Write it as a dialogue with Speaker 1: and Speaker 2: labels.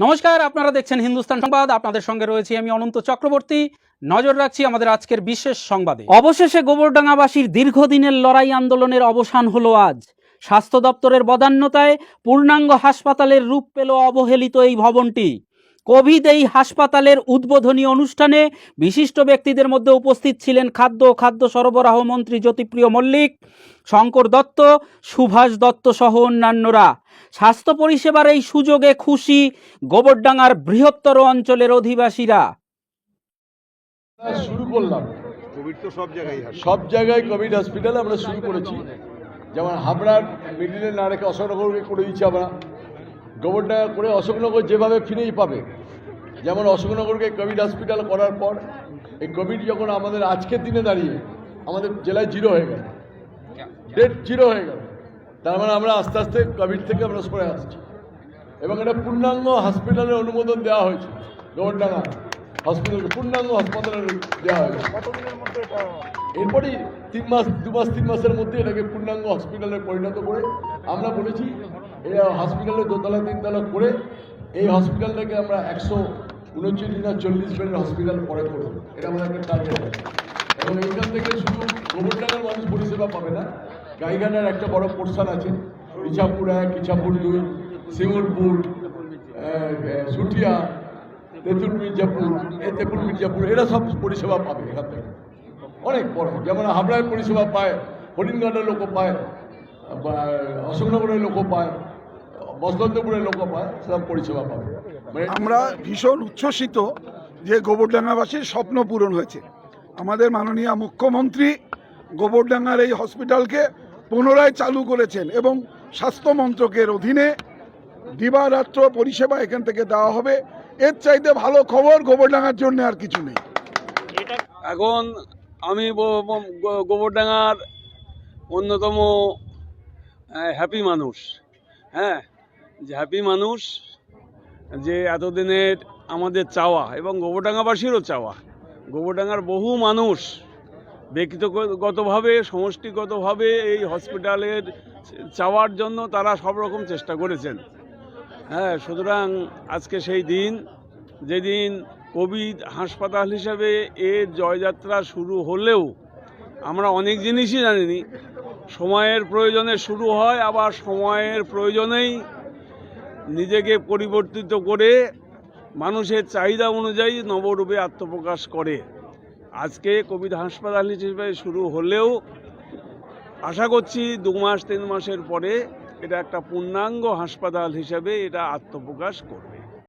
Speaker 1: নমস্কার, আপনারা দেখছেন হিন্দুস্তান সংবাদ। আপনাদের সঙ্গে রয়েছি আমি অনন্ত চক্রবর্তী। নজর রাখছি আমাদের আজকের বিশেষ সংবাদে। অবশেষে গোবরডাঙ্গাবাসীর দীর্ঘদিনের লড়াই আন্দোলনের অবসান হলো আজ। স্বাস্থ্য দপ্তরের বদান্যতায় পূর্ণাঙ্গ হাসপাতালের রূপ পেল অবহেলিত এই ভবনটি। কোভিড এই হাসপাতালের উদ্বোধনী অনুষ্ঠানে বিশিষ্ট ব্যক্তিদের মধ্যে উপস্থিত ছিলেন খাদ্য ও খাদ্য সরবরাহ মন্ত্রী জ্যোতিপ্রিয় মল্লিক শঙ্কর দত্ত সুভাষ দত্ত সহ অন্যান্যরা। স্বাস্থ্য পরিষেবার এই সুযোগে খুশি গোবরডাঙ্গার বৃহত্তর অঞ্চলের অধিবাসীরা।
Speaker 2: শুরু করলাম।
Speaker 3: কোভিড তো সব জায়গায়
Speaker 2: সব জায়গায় কোভিড হসপিটালে আমরা শুরু করেছি। যেমন হাবড়ার মিডিলে না রেখে অশোকনগরকে করে দিচ্ছি আমরা। গোবরডাঙ্গা করে অশোকনগর যেভাবে ফিরেই পাবে। যেমন অশোকনগরকে কোভিড হসপিটাল করার পর, এই কোভিড যখন আমাদের আজকের দিনে দাঁড়িয়ে, আমাদের জেলায় জিরো হয়ে গেল। ডেট জিরো হয়ে গেল। তার মানে আমরা আস্তে আস্তে কোভিড থেকে আমরা সরে আসছি। এবং এটা পূর্ণাঙ্গ হসপিটালের অনুমোদন দেওয়া হয়েছে গোবরডাঙ্গা হসপিটালকে পূর্ণাঙ্গ হাসপাতালের দেওয়া হয়েছে। এরপরেই তিন মাস, দু মাস, তিন মাসের মধ্যে এটাকে পূর্ণাঙ্গ হসপিটালে পরিণত করে আমরা বলেছি এই হসপিটালে দোতলা, তিনতলা করে এই হসপিটালটাকে আমরা একশো উনচল্লিশ না চল্লিশ বেডের হসপিটাল পরে করব। এটা আমাদের একটা টার্গেট আছে। এবং এইখান থেকে শুধু গোবরডাঙ্গার মানুষ পরিষেবা পাবে না, গাইঘাটার একটা বড় পোর্শন আছে, ইছাপুর এক ইছাপুর দুই, সিঙ্গুরপুর সুটিয়া তেঁতুল মির্জাপুর তেঁতুল মির্জাপুর, এরা সব পরিষেবা পাবে এখান থেকে। অনেক বড়। যেমন হাবড়ায় পরিষেবা পায় হরিণঘাটের লোকও পায় অশোকনগরের লোকও পায়, বসন্তপুরের লোকও পায়, সব পরিষেবা পাবে। মানে
Speaker 3: আমরা ভীষণ উচ্ছ্বসিত যে গোবরডাঙ্গাবাসীর স্বপ্ন পূরণ হয়েছে। আমাদের মাননীয় মুখ্যমন্ত্রী গোবরডাঙ্গার এই হসপিটালকে পুনরায় চালু করেছেন এবং স্বাস্থ্য মন্ত্রকের অধীনে দিবারাত্র পরিষেবা এখান থেকে দেওয়া হবে। এর চাইতে ভালো খবর গোবরডাঙ্গার জন্য আর কিছু নেই।
Speaker 4: এখন আমি গোবরডাঙ্গার অন্যতম হ্যাপি মানুষ। হ্যাঁ যে হ্যাপি মানুষ যে এতদিনের আমাদের চাওয়া এবং গোবরডাঙ্গাবাসীরও চাওয়া। গোবরডাঙ্গার বহু মানুষ ব্যক্তিগতভাবে সমষ্টিগতভাবে এই হসপিটালের চাওয়ার জন্য তারা সব রকম চেষ্টা করেছেন। হ্যাঁ সুতরাং আজকে সেই দিন, যেদিন কোভিড হাসপাতাল হিসাবে এর জয়যাত্রা শুরু হলেও আমরা অনেক জিনিসই জানিনি। সময়ের প্রয়োজনে শুরু হয়, আবার সময়ের প্রয়োজনেই নিজেকে পরিবর্তিত করে মানুষের চাহিদা অনুযায়ী নবরূপে আত্মপ্রকাশ করে। আজকে কোভিড হাসপাতাল হিসেবে শুরু হলেও আশা করছি দু মাস, তিন মাসের পরে এটা একটা পূর্ণাঙ্গ হাসপাতাল হিসেবে এটা আত্মপ্রকাশ করবে।